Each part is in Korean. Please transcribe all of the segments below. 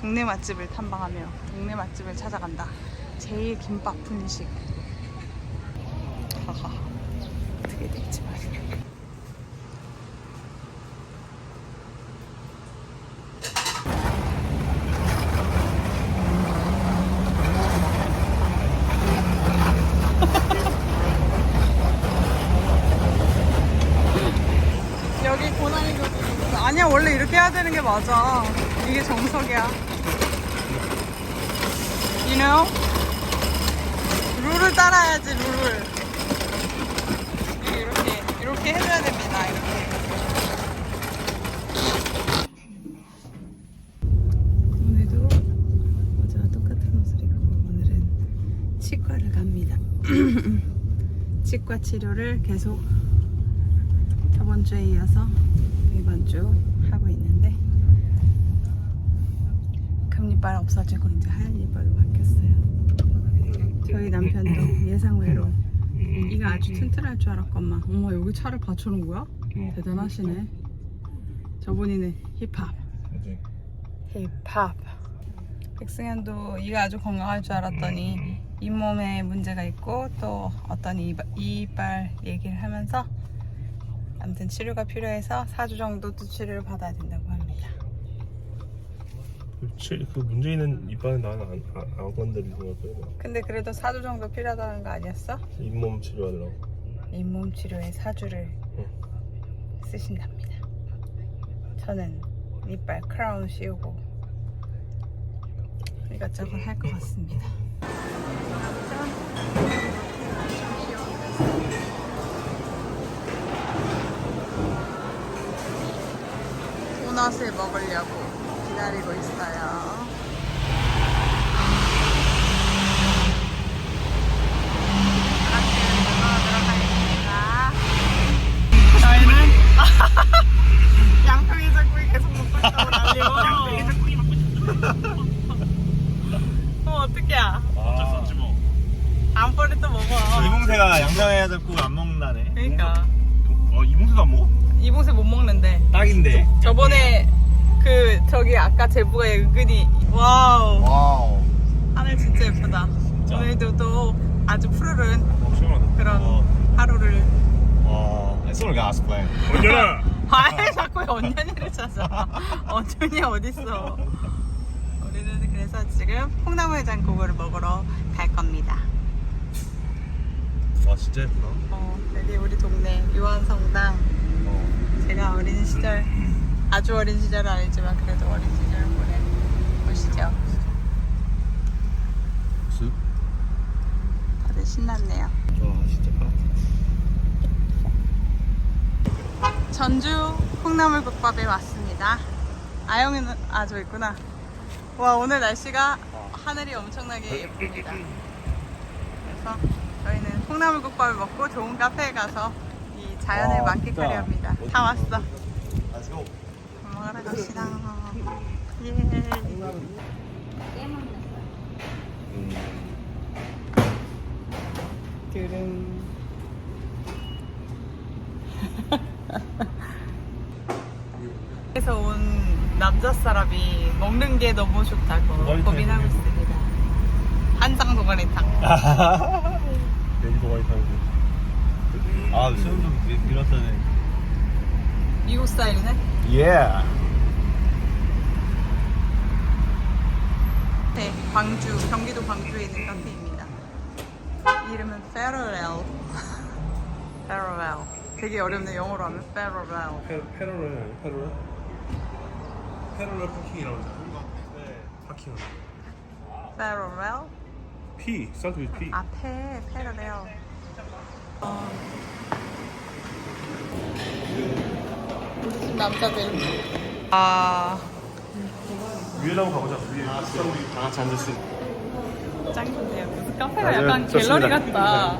동네 맛집을 탐방하며 동네 맛집을 찾아간다. 제일 김밥 분식. 하하. 어떻게 될지 교도 아니야 원래 이렇게 해야 되는 게 맞아 이게 정석이야 know? 룰을 따라야지 룰을. 이렇게 이렇게 해줘야 됩니다 이렇게. 오늘도 똑같은 옷을 입고 오늘은 치과를 갑니다. 치과 치료를 계속 저번 주에 이어서 이번 주 하고 있는데 금리빨 없어지고 이제 하얀 이빨로 바뀌었어요. 저희 남편도 예상 외로 이가 아주 튼튼할 줄 알았건만 어머 여기 차를 받쳐놓은 거야? 대단하시네. 저분이네 힙합. 힙합. 백승현도 이가 아주 건강할 줄 알았더니 잇몸에 문제가 있고 또 어떤 이바- 이빨 얘기를 하면서 아무튼 치료가 필요해서 4주 정도 또 치료를 받아야 된다고. 그치, 그 문제 있는 이빨은 나는 안, 안, 안 건드리고 거든 근데 그래도 4주 정도 필요하다는 거 아니었어? 잇몸 치료하려고 잇몸 치료에 4주를 쓰신답니다. 저는 이빨 크라운 씌우고 이것저것 할 것 같습니다. 도넛을 먹으려고 기다리고 있어요. 저희는 양평이 짝꿍이 계속 먹고 있다고 난리고 양평이 짝꿍이 먹고 싶어 어 어떡해 어쩔 수 없지 뭐 다음번에 또 먹어 이봉세가 양평해야 잡고 안 먹는다네. 그러니까 어, 이봉세도 안 먹어? 이봉세 못 먹는데 딱인데. 저번에 그 저기 아까 제부가 은근히 와우 와우. 하늘 진짜 예쁘다 오늘도 또 아주 푸르른 어, 시원하다 그런 어. 하루를 와. It's all gospel. 언제나 아예 자꾸 언년이를 찾아 언년이 어딨어 우리는 그래서 지금 콩나물 해장국을 먹으러 갈 겁니다 와 진짜 예쁘다. 어, 여기 우리 동네 유한성당 어. 제가 어린 시절 아주 어린 시절은 아니지만 그래도 어린 보낸 곳이죠 숲? 다들 신났네요 와 진짜 전주 콩나물국밥에 왔습니다. 아영이는 아저 있구나. 와 오늘 날씨가 하늘이 엄청나게 예쁩니다. 그래서 저희는 콩나물국밥을 먹고 좋은 카페에 가서 이 자연을 와, 만끽하려. 합니다. 다 왔어. 먹으러 갑시다. 예. 드릉. 에서 온 남자 사람이 먹는 게 너무 좋다고 고민하고. 있습니다. 한상 도가니탕. 내일 동아리 타는데 아 수영 좀 밀- 밀었더니. 미국 스타일이네. Yeah. 네, 광주, 경기도 광주에 있는 카페입니다. 이름은 Farewell. Farewell. 되게 어렵네 영어로 하면 Farewell. 페, 페로럴 아니야 페로럴? 페로럴 파킹이라고 하죠 네 파킹 Farewell. P start with P 앞에 Farewell. 어. 우리 집 남자들. 아, 위에라고 가보자 위에 다 같이 앉을 수 있는 짱인데요. 무슨 카페가 맞아요. 약간 좋습니다. 갤러리 같다.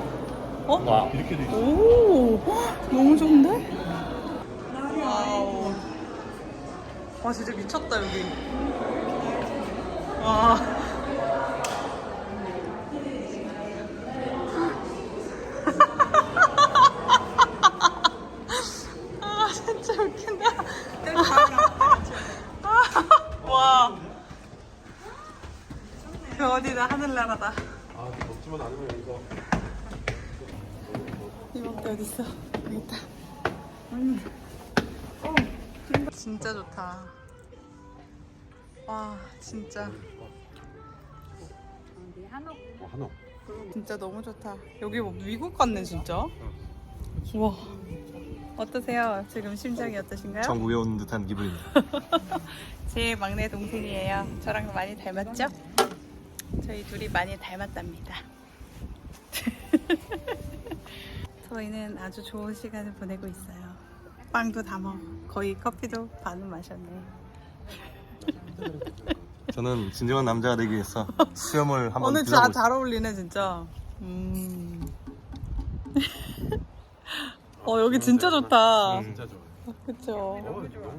어? 와 이렇게 돼 있어 오, 헉, 너무 좋은데? 와우. 와, 진짜 미쳤다, 여기. 와. 아, 진짜 웃긴다. 와. 그 어디다 하늘나라다. 아 먹지만 않으면 여기서 이모께 어딨어? 여기 있다. 음. 어, 진짜 좋다. 와, 진짜. 어, 한옥 진짜 너무 좋다. 여기 뭐 미국 같네, 진짜. 우와. 어떠세요? 지금 심장이 어떠신가요? 전국에 온 듯한 기분입니다. 제 막내 동생이에요. 저랑 많이 닮았죠? 저희 둘이 많이 닮았답니다. 저희는 아주 좋은 시간을 보내고 있어요. 빵도 다 먹, 거의 커피도 반은 마셨네. 저는 진정한 남자가 되기 위해서 수염을 한번 오늘 들어보고 잘, 잘 어울리네 진짜. 음. 어 여기 진짜 좋다. 진짜 좋아요 그쵸? 너무 좋아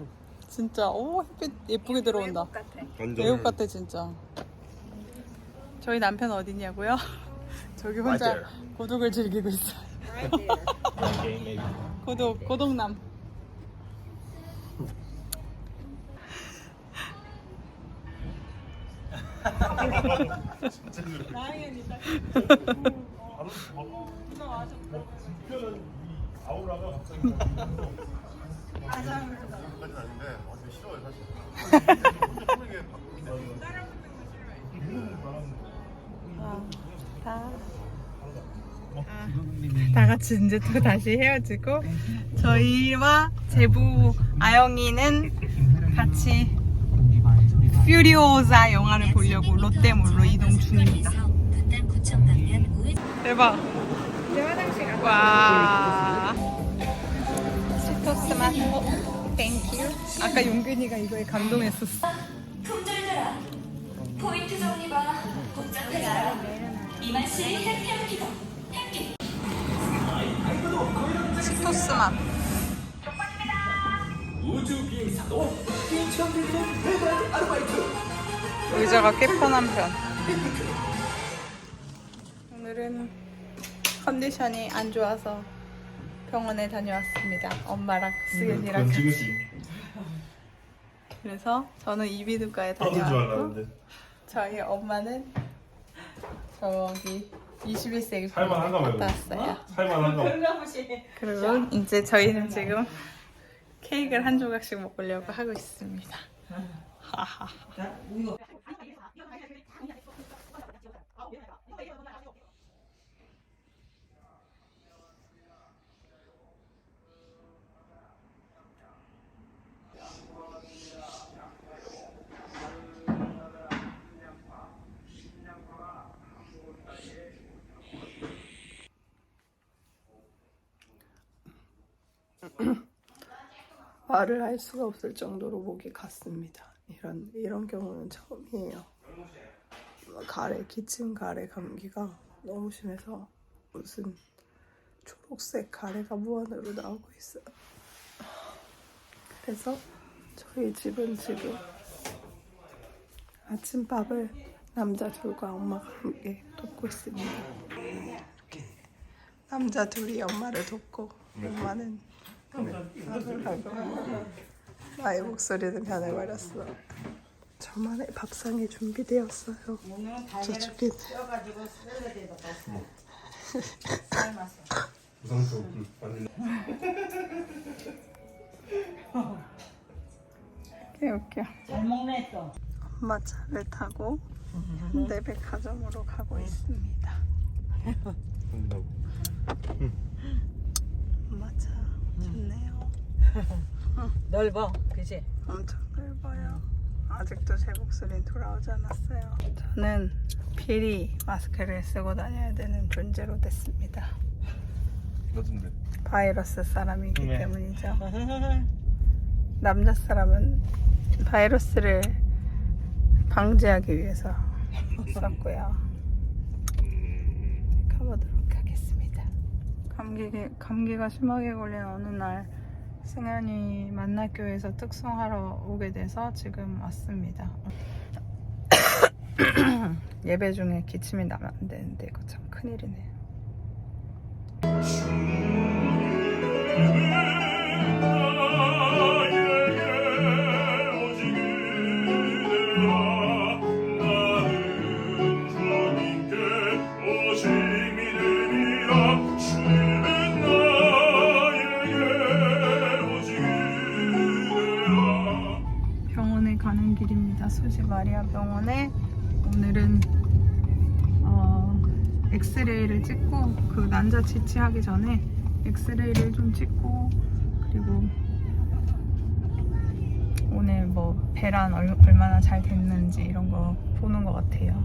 진짜 오 햇빛 예쁘게 들어온다. 완전 외국 같아 진짜. 저희 남편 어디냐고요? 저기 혼자 Right there. 고독을 즐기고 있어요. 고독 고독남. 아우라가 갑자기 까지는 아닌데 완전 싫어요 사실 긴 다. 다 같이 이제 또 다시 헤어지고 저희와 제부 아영이는 같이 퓨리오사 영화를 보려고 롯데몰로 이동 중입니다. 대박. 와. 시토스만. 어, 땡큐. 아까 용균이가 이거에 감동했었어. 포인트 정리봐 복잡하지 않아 이만씨 해피해피다 해피 시토스만. 의자가 꽤 편한 편. 오늘은 컨디션이 안 좋아서 병원에 다녀왔습니다. 엄마랑 수연이랑 같이. 그래서 저는 이비인후과에 다녀왔고 저희 엄마는 저기 21세기 살만한가 봐요. 갔다 왔어요. 살만한가 그리고 이제 저희는 지금 케이크를 한 조각씩 먹으려고 하고 있습니다. 하하. 말을 할 수가 없을 정도로 목이 갔습니다. 이런 이런 경우는 처음이에요. 가래 기침 가래 감기가 너무 심해서 무슨 초록색 가래가 무한으로 나오고 있어요. 그래서 저희 집은 지금 아침밥을 남자 둘과 엄마가 함께 돕고 있습니다. 남자 둘이 엄마를 돕고 엄마는 밥을 하고 나의 목소리는 변해버렸어. 저만의 밥상이 준비되었어요. 저 죽겠네. 부상도 완전 개웃겨. 잘 먹네 또. 엄마 차를 타고 내 백화점으로 가고 있습니다. 엄마 차 좋네요. 넓어, 그지? 엄청 넓어요. 아직도 제 목소리는 돌아오지 않았어요. 저는 필히 마스크를 쓰고 다녀야 되는 존재로 됐습니다. 바이러스 사람이기 네. 때문이죠. 남자 사람은 바이러스를 방지하기 위해서 썼고요. 가보도록 하겠습니다. 감기 감기가 심하게 걸린 어느 날 승현이 만나교에서 특송하러 오게 돼서 지금 왔습니다. 예배 중에 기침이 나면 안 되는데 이거 참 큰일이네요. 엑스레이를 좀 찍고 그리고 오늘 뭐 배란 얼, 얼마나 잘 됐는지 이런 거 보는 것 같아요.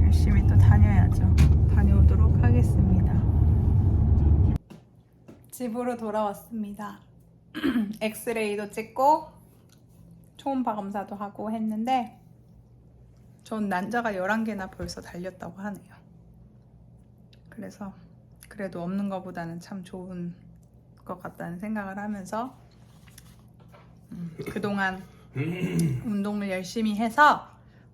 열심히 또 다녀야죠. 다녀오도록 하겠습니다. 집으로 돌아왔습니다. 엑스레이도 찍고 초음파 검사도 하고 했는데 전 난자가 11개나 벌써 달렸다고 하네요. 그래서 그래도 없는 것보다는 참 좋은 것 같다는 생각을 하면서 음, 그동안 운동을 열심히 해서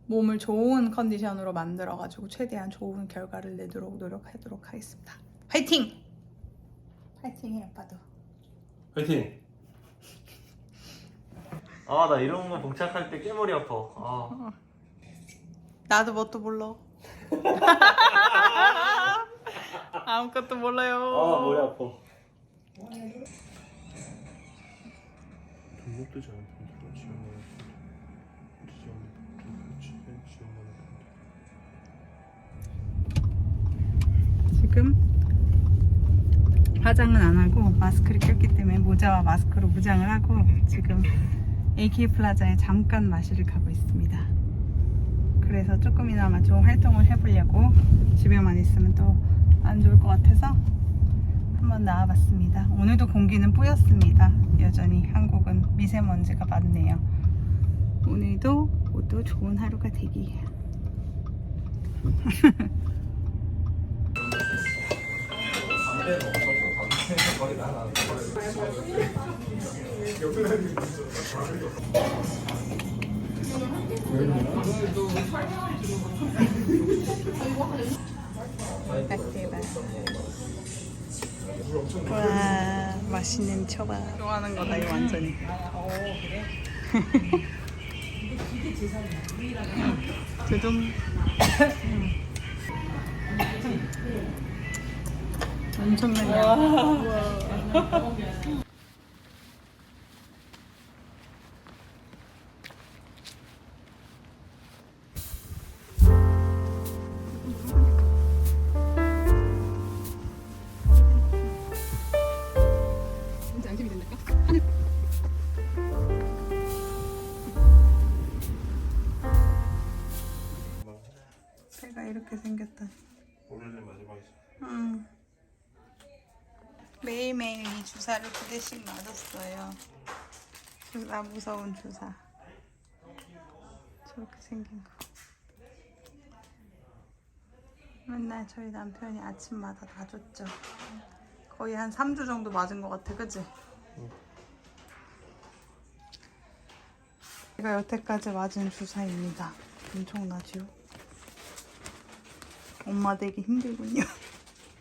몸을 좋은 컨디션으로 만들어가지고 최대한 좋은 결과를 내도록 노력하도록 하겠습니다. 파이팅! 파이팅해 아빠도. 화이팅! 아 나 이런 거 봉착할 때 깨머리 아파 아. 나도 뭣도 몰라. 아무것도 몰라요. 아 머리 아파 등록도 잘 지원하는 지금 화장은 안 하고 마스크를 꼈기 때문에 모자와 마스크로 무장을 하고 지금 AK 플라자에 잠깐 마시를 가고 있습니다. 그래서 조금이나마 좋은 활동을 해보려고 집에만 있으면 또 안 좋을 것 같아서 한번 나와봤습니다. 오늘도 공기는 뿌였습니다. 여전히 한국은 미세먼지가 많네요. 오늘도 모두 좋은 하루가 되 길. 대박. 와 맛있는 초밥. 좋아하는 거다 이거 완전히. 두둥. 엄청난 양. 주사를 두 대씩 맞았어요. 주사 무서운 주사. 저렇게 생긴 거. 맨날 저희 남편이 아침마다 다 줬죠. 거의 한 3주 정도 맞은 것 같아, 그치? 제가 여태까지 맞은 주사입니다. 엄청나죠? 엄마 되기 힘들군요.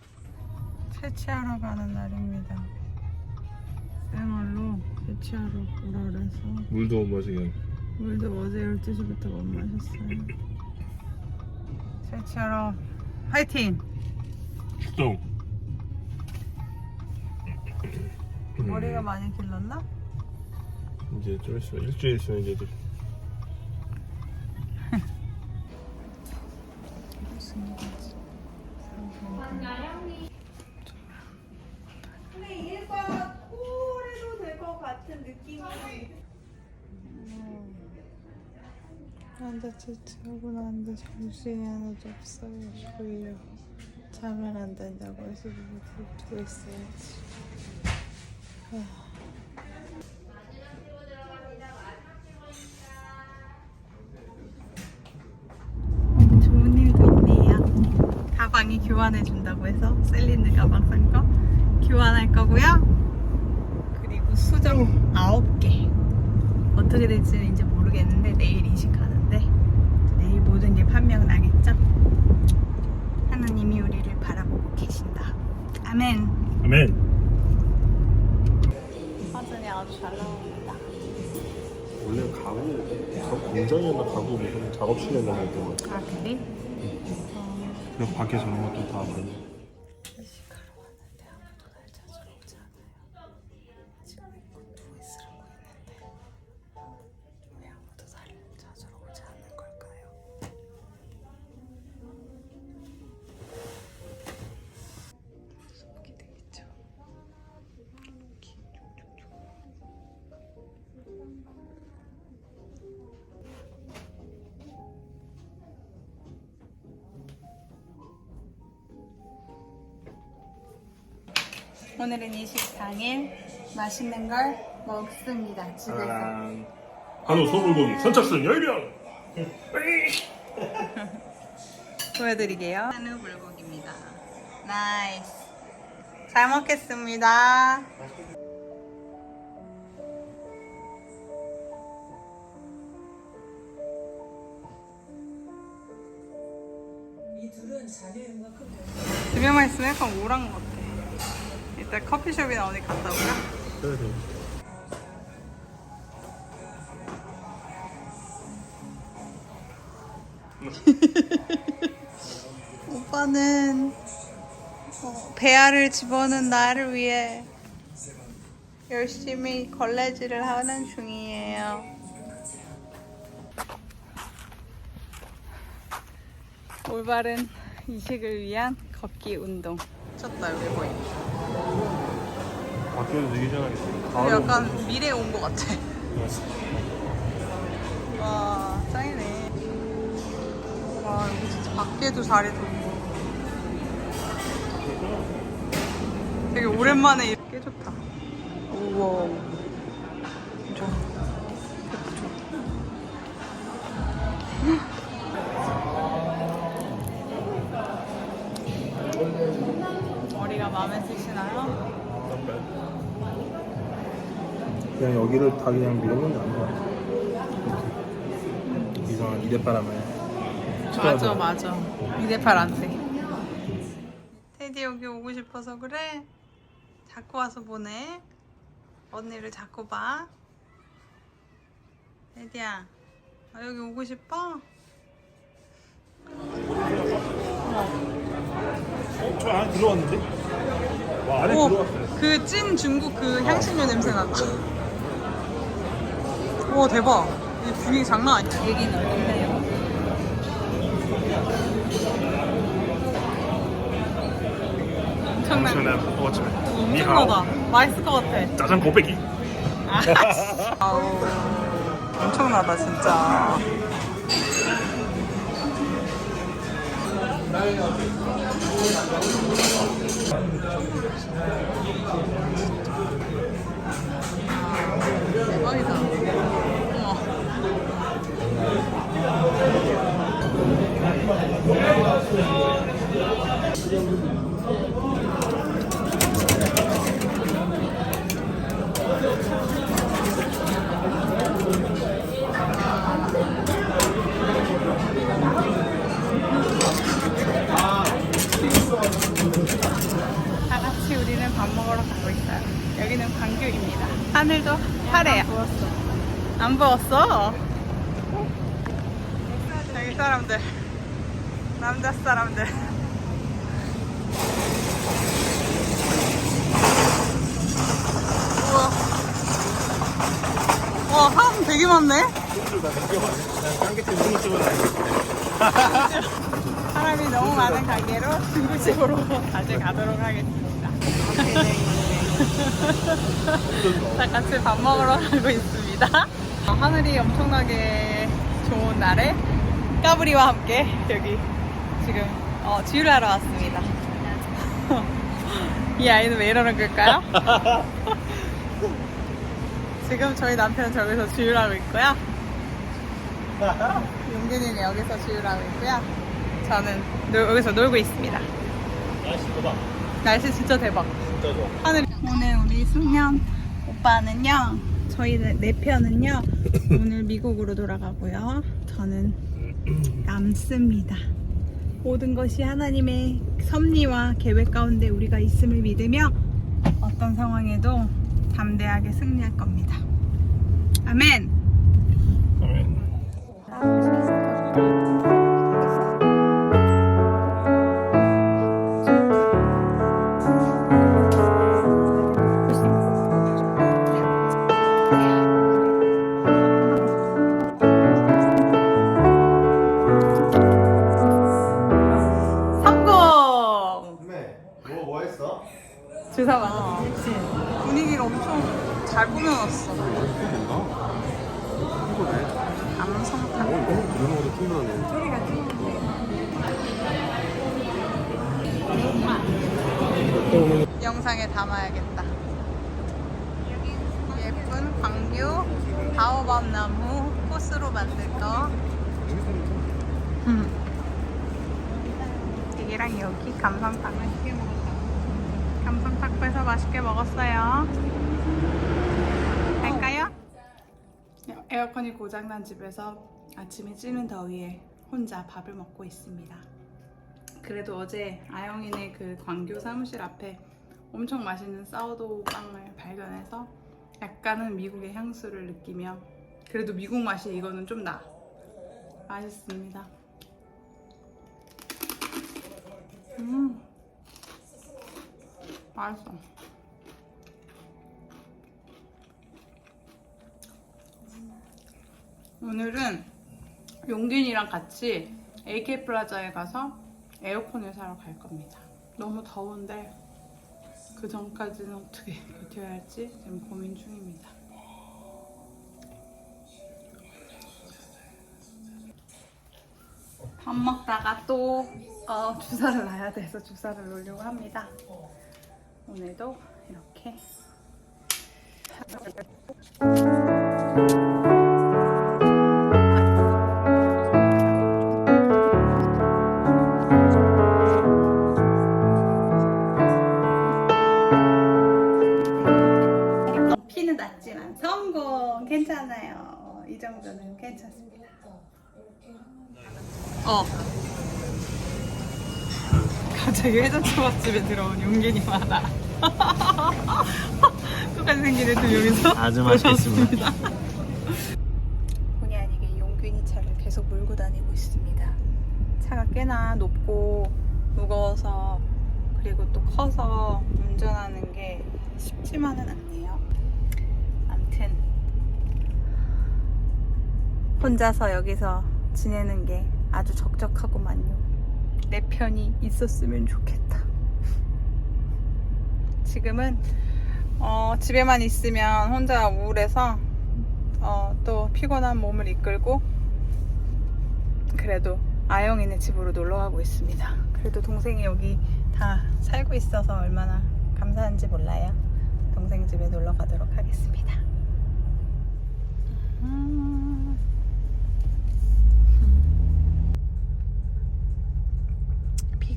채취하러 가는 날입니다. 채취하러 오라 그래서 물도 못 마시게. 물도 어제 12시부터 못 마셨어요. 채취하러 화이팅! 출동. 머리가 많이 길렀나? 이제 좀 있으면 일주일 있으면 이제 느낌이. 난자 채취하고 나는데 정신이 하나도 없어요. 졸려. 자면 안 된다고 해서 누구 듣고 있어야지. 아. 교환해 준다고 해서 셀린느 가방 산거 교환할 거고요. 그리고 수정 9개. 어떻게 될지는 이제 모르겠는데 내일 이식하는데 내일 모든 게 판명 나겠죠? 하나님이 우리를 바라보고 계신다. 아멘. 아멘. 화전이 아주 잘 나옵니다. 원래 가구 저 공장이었나 가구 무슨 작업실에나 했던 거 같아. 아 그래? 그리고 밖에 저런 것도 다 많이. 맛있는 걸 먹습니다. 집에서. 한우 소불고기 선착순 10명 보여드리게요. 한우 불고기입니다. 나이스. 잘 먹겠습니다. 이 둘은 자녀용과 큰 두 명만 있으면 약간 우울한 것 같아. 일단 커피숍이나 어디 갔다 올까? 그래 돼 오빠는 어, 배알을 집어는 나를 위해 열심히 걸레질을 하는 중이에요. 올바른 이식을 위한 걷기 운동. 쳤다 여기 보이. 밖에도 되게 시원하겠어 약간 미래에 온 것 같아. 와 짱이네. 와 여기 진짜 밖에도 자리도 있고. 되게 오랜만에 이렇게 좋다. 우와. 좋아. 머리가 마음에 드시나요? 그냥 여기를 다 그냥 밀어놓는 게 아닌 것 같아 이상한 이대바람을 맞아 맞아. 이대팔 안 돼 테디 여기 오고 싶어서 그래? 자꾸 와서 보네 언니를 자꾸 봐. 테디야 아, 여기 오고 싶어? 어? 저 안에 들어왔는데? 와 안에 들어왔어요. 그 찐 중국 그 향신료 냄새 난다 와 대박. 이 분위기 장난 아니야? 얘기는 어떤데요? 엄청난 엄청난 뽀뽀집에 엄청나다. 맛있을 것 같아. 짜장 곱빼기 아우. 엄청나다 진짜 대박이다 우와. 다 같이 우리는 밥 먹으러 가고 있어요. 여기는 광교입니다. 하늘도 파래요. 안 부었어? 여기 사람들. 남자 사람들. 우와. 와, 사람 되게 많네? 깡개째 눈을 찍어놔 사람이 너무 많은 가게로 중국집으로 다시 가도록 하겠습니다. 다 같이 밥 먹으러 가고 있습니다. 어, 하늘이 엄청나게 좋은 날에 까불이와 함께 여기 지금 어, 지유를 하러 왔습니다. 이 아이는 왜 이러는 걸까요? 지금 저희 남편은 저기서 주유를 하고 있고요. 용균이는 여기서 주유를 하고 있고요. 저는 노- 여기서 놀고 있습니다. 날씨 봐봐 날씨 진짜 대박. 진짜 좋아 하늘. 오늘 우리 숙면 오빠는요. 저희 네, 네 편은요. 오늘 미국으로 돌아가고요. 저는 남습니다. 모든 것이 하나님의 섭리와 계획 가운데 우리가 있음을 믿으며 어떤 상황에도 담대하게 승리할 겁니다. 아멘. 성공! 네. 뭐, 뭐 했어? 주사 맞아. 그치. 분위기를 엄청 잘 꾸며놨어. 영상에 담아야겠다. 예쁜 광유 바오밥 나무 꽃으로 만들 거. 음. 이랑 여기 감성탕 맛있게 먹었다. 감성탕 빼서 맛있게 먹었어요. 갈까요? 에어컨이 고장난 집에서 아침에 찌는 더위에 혼자 밥을 먹고 있습니다. 그래도 어제 아영이네 그 광교 사무실 앞에 엄청 맛있는 사우도우 빵을 발견해서 약간은 미국의 향수를 느끼며 그래도 미국 맛이 이거는 좀 나. 맛있습니다. 음, 맛있어. 오늘은 용균이랑 같이 AK 플라자에 가서 에어컨을 사러 갈 겁니다. 너무 더운데 그 전까지는 어떻게 버텨야 할지 지금 고민 중입니다. 밥 먹다가 또 어, 주사를 놔야 돼서 주사를 놓으려고 합니다. 오늘도 이렇게 괜찮습니다. 어. 갑자기 회전초밥집에 들어온 용균이 많아. 똑같이 생긴 애들 여기서 아주 맛있겠습니다. 본의 아니게 용균이 차를 계속 몰고 다니고 있습니다. 차가 꽤나 높고 무거워서 그리고 또 커서 운전하는 게 쉽지만은 않네요. 암튼 혼자서 여기서 지내는 게 아주 적적하고만요. 내 편이 있었으면 좋겠다. 지금은 어, 집에만 있으면 혼자 우울해서 어, 또 피곤한 몸을 이끌고 그래도 아영이네 집으로 놀러 가고 있습니다. 그래도 동생이 여기 다 살고 있어서 얼마나 감사한지 몰라요. 동생 집에 놀러 가도록 하겠습니다. 음.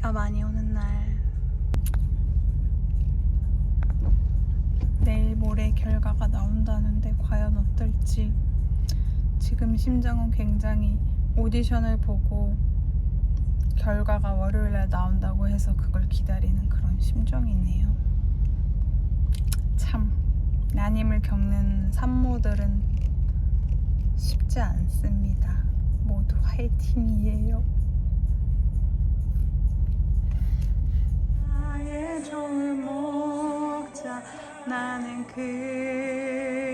비가 많이 오는 날 내일 모레 결과가 나온다는데 과연 어떨지 지금 심정은 굉장히 오디션을 보고 결과가 월요일날 나온다고 해서 그걸 기다리는 그런 심정이네요. 참 난임을 겪는 산모들은 쉽지 않습니다. 모두 화이팅이에요. 나의 종을 먹자. 나는 그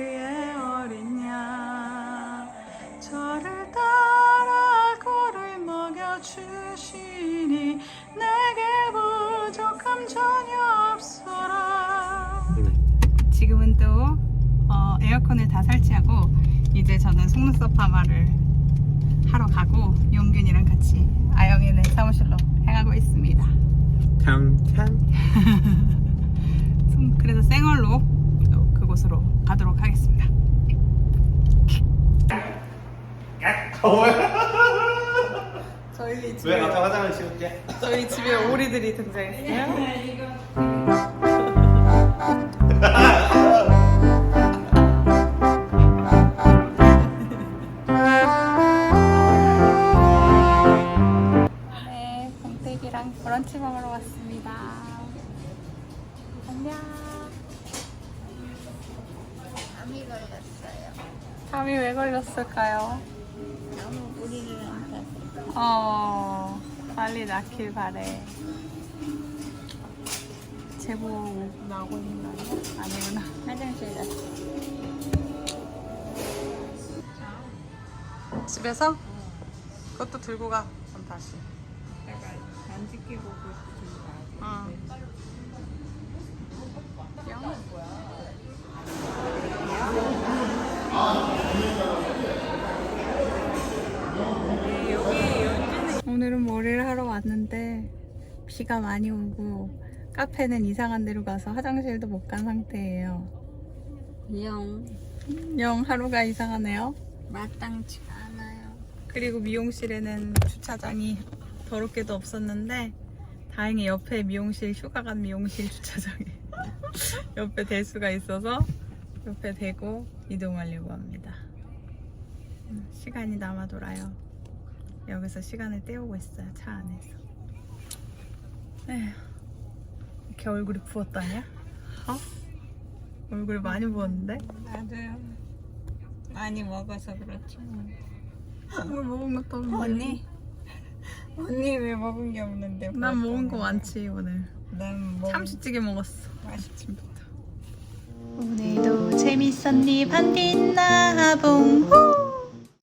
가도록 하겠습니다. 저희 집에 화장을 지울게? 저희 집에 오리들이 등장했어요. 네, 브런치 먹으러 왔습니다. 안녕. 감이 걸렸어요. 감이 왜 걸렸을까요? 너무 무리를 안 타서. 어, 빨리 낫길 바래. 제보 나오고 있는 거 아니야? 아니구나. 화장실 갔어. 집에서? 그것도 들고 가. 그럼 다시. 안 찍히고 들고 가야 응. 오늘은 머리를 하러 왔는데 비가 많이 오고 카페는 이상한 데로 가서 화장실도 못 간 상태예요. 영 영 하루가 이상하네요. 마땅치가 않아요. 그리고 미용실에는 주차장이 더럽게도 없었는데 다행히 옆에 미용실 휴가 간 미용실 주차장에 옆에 대수가 있어서 옆에 대고 이동하려고 합니다. 음, 시간이 남아 돌아요. 여기서 시간을 때우고 있어요 차 안에서. 에휴, 이렇게 얼굴이 부었다냐? 어? 얼굴이 많이 부었는데? 맞아요. 많이 먹어서 그렇지. 뭘 먹은 것도 없는데. 언니? 언니 왜 먹은 게 없는데? 난 먹은 거 많지 오늘. 난 먹. 참치찌개 먹었어. 맛있지. 오늘도 재밌었니 반딧나봉 후